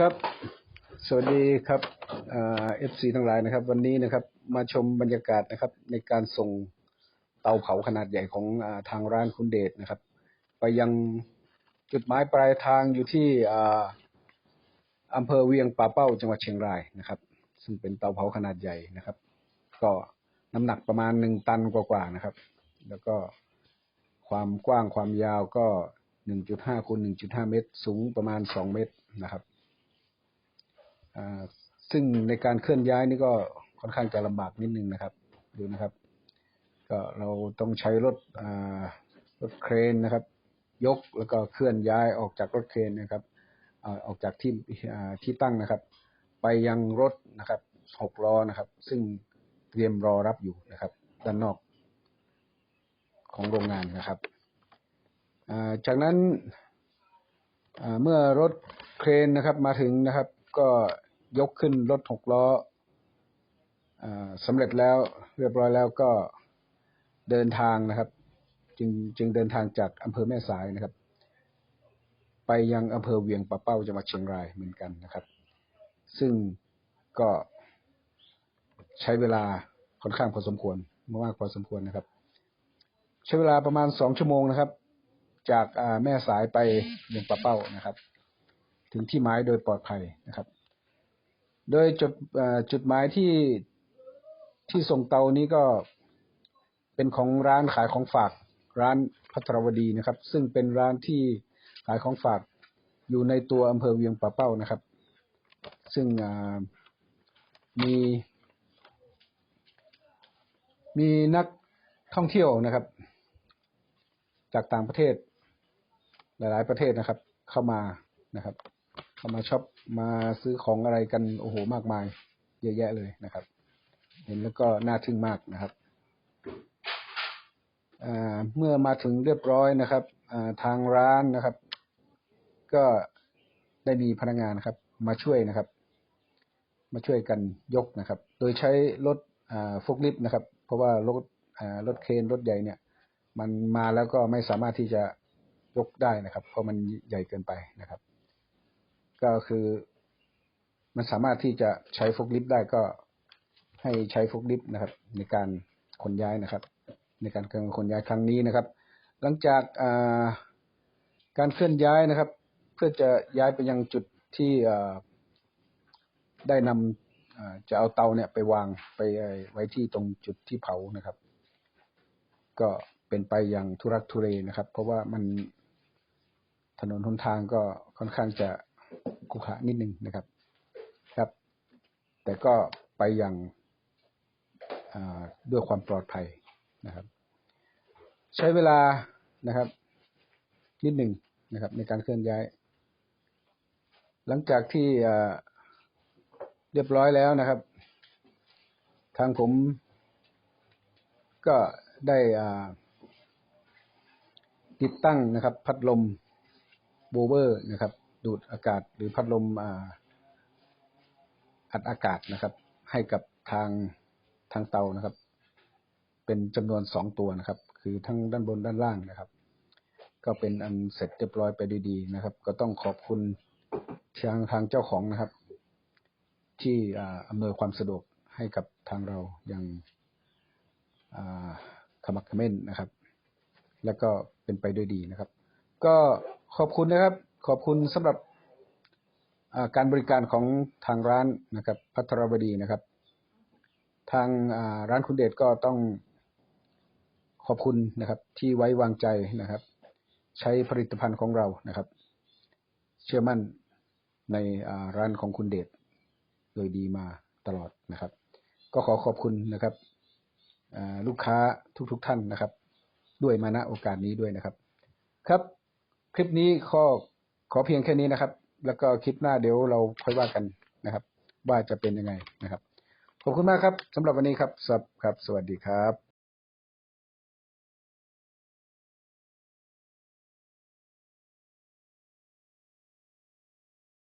ครับ สวัสดีครับเอฟซีทั้งหลายนะครับ วันนี้นะครับ มาชมบรรยากาศนะครับ ในการส่งเตาเผาขนาดใหญ่ของอทางร้านคุณเดชนะครับ ไปยังจุดหมายปลายทางอยู่ที่อ่าอำเภอเวียงป่าเป้าจังหวัดเชียงรายนะครับ ซึ่งเป็นเตาเผาขนาดใหญ่นะครับ ก็น้ำหนักประมาณหนึ่งตันกว่าๆนะครับ แล้วก็ความกว้างความยาวก็หนึ่งจุดห้าคูณหนึ่งจุดห้าเมตร สูงประมาณสองเมตรนะครับ ซึ่งในการเคลื่อนย้ายนี่ก็ค่อนข้างจะลำบากนิดนึงนะครับ ดูนะครับ ก็เราต้องใช้รถรถเครนนะครับ ยกแล้วก็เคลื่อนย้ายออกจากรถเครนนะครับออกจากที่ที่ตั้งนะครับ ไปยังรถนะครับหกล้อนะครับ ซึ่งเตรียมรอรับอยู่นะครับ ด้านนอกของโรงงานนะครับ จากนั้นเมื่อรถเครนนะครับมาถึงนะครับ ก็ ยกขึ้นรถหกล้ออสำเร็จแล้วเรียบร้อยแล้วก็เดินทางนะครับ จึงจึงเดินทางจากอำเภอแม่สายนะครับ ไปยังอำเภอเวียงป่าเป้าจังหวัดเชียงรายเหมือนกันนะครับ ซึ่งก็ใช้เวลาค่อนข้างพอสมควรมากพอสมควรนะครับ ใช้เวลาประมาณสองชั่วโมงนะครับ จากแม่สายไปเวียงป่าเป้านะครับ ถึงที่หมายโดยปลอดภัยนะครับ โดยจุดจุดหมายที่ที่ส่งเตานี้ก็เป็นของร้านขายของฝากร้านพัทรวดีนะครับ ซึ่งเป็นร้านที่ขายของฝากอยู่ในตัวอำเภอเวียงป่าเป้านะครับ ซึ่งมี มีนักท่องเที่ยวนะครับ จากต่างประเทศ หลาย ๆ ประเทศนะครับ เข้ามานะครับามาช็อปมาซื้อของอะไรกันโอ้โหมากมาย เยอะแยะเลยนะครับ เห็นแล้วก็น่าทึ่งมากนะครับเมื่อมาถึงเรียบร้อยนะครับทางร้านนะครับ ก็ได้มีพนักงานนะครับ มาช่วยนะครับ มาช่วยกันยกนะครับ โดยใช้รถอ่าฟกลิฟต์นะครับ เพราะว่ารถรถเครนรถใหญ่เนี่ย มันมาแล้วก็ไม่สามารถที่จะยกได้นะครับ เพราะมันใหญ่เกินไปนะครับ ก็คือมันสามารถที่จะใช้ฟกลิฟต์ได้ก็ให้ใช้ฟกลิฟต์นะครับ ในการขนย้ายนะครับ ในการขนย้ายครั้งนี้นะครับ หลังจากาการเคลื่อนย้ายนะครับ เพื่อจะย้ายไปยังจุดที่ได้นำจะเอาเตาเนี่ยไปวางไปไว้ที่ตรงจุดที่เผานะครับ ก็เป็นไปอย่างทุรักทุเลนะครับ เพราะว่ามันถนนหนทางก็ค่อนข้างจะ ขรุขะนิดนึงนะครับ ครับ แต่ก็ไปอย่างด้วยความปลอดภัยนะครับ ใช้เวลานะครับ นิดหนึ่งนะครับ ในการเคลื่อนย้าย หลังจากที่เรียบร้อยแล้วนะครับ ทางผมก็ได้ติดตั้งนะครับ พัดลมโบเวอร์นะครับ ดูดอากาศหรือพัดลมอัดอากาศนะครับ ให้กับทางทางเตานะครับ เป็นจำนวนสองตัวนะครับ คือทั้งด้านบนด้านล่างนะครับ ก็เป็นอันเสร็จเรียบร้อยไปด้วยดีนะครับ ก็ต้องขอบคุณทางทางเจ้าของนะครับ ที่อำนวยความสะดวกให้กับทางเราอย่างาขมักขม้นนะครับ แล้วก็เป็นไปด้วยดีนะครับ ก็ขอบคุณนะครับ ขอบคุณสำหรับการบริการของทางร้านนะครับ พัทรบดีนะครับ ทางร้านคุณเดชก็ต้องขอบคุณนะครับ ที่ไว้วางใจนะครับ ใช้ผลิตภัณฑ์ของเรานะครับ เชื่อมั่นในร้านของคุณเดชโดยดีมาตลอดนะครับ ก็ขอขอบคุณนะครับลูกค้าทุก ๆทท่านนะครับ ด้วยมาณโอกาสนี้ด้วยนะครับ ครับ คลิปนี้ข้อ ขอเพียงแค่นี้นะครับ แล้วก็คลิปหน้าเดี๋ยวเราค่อยว่ากันนะครับ ว่าจะเป็นยังไงนะครับ ขอบคุณมากครับสำหรับวันนี้ครับครับ สวัสดีครับ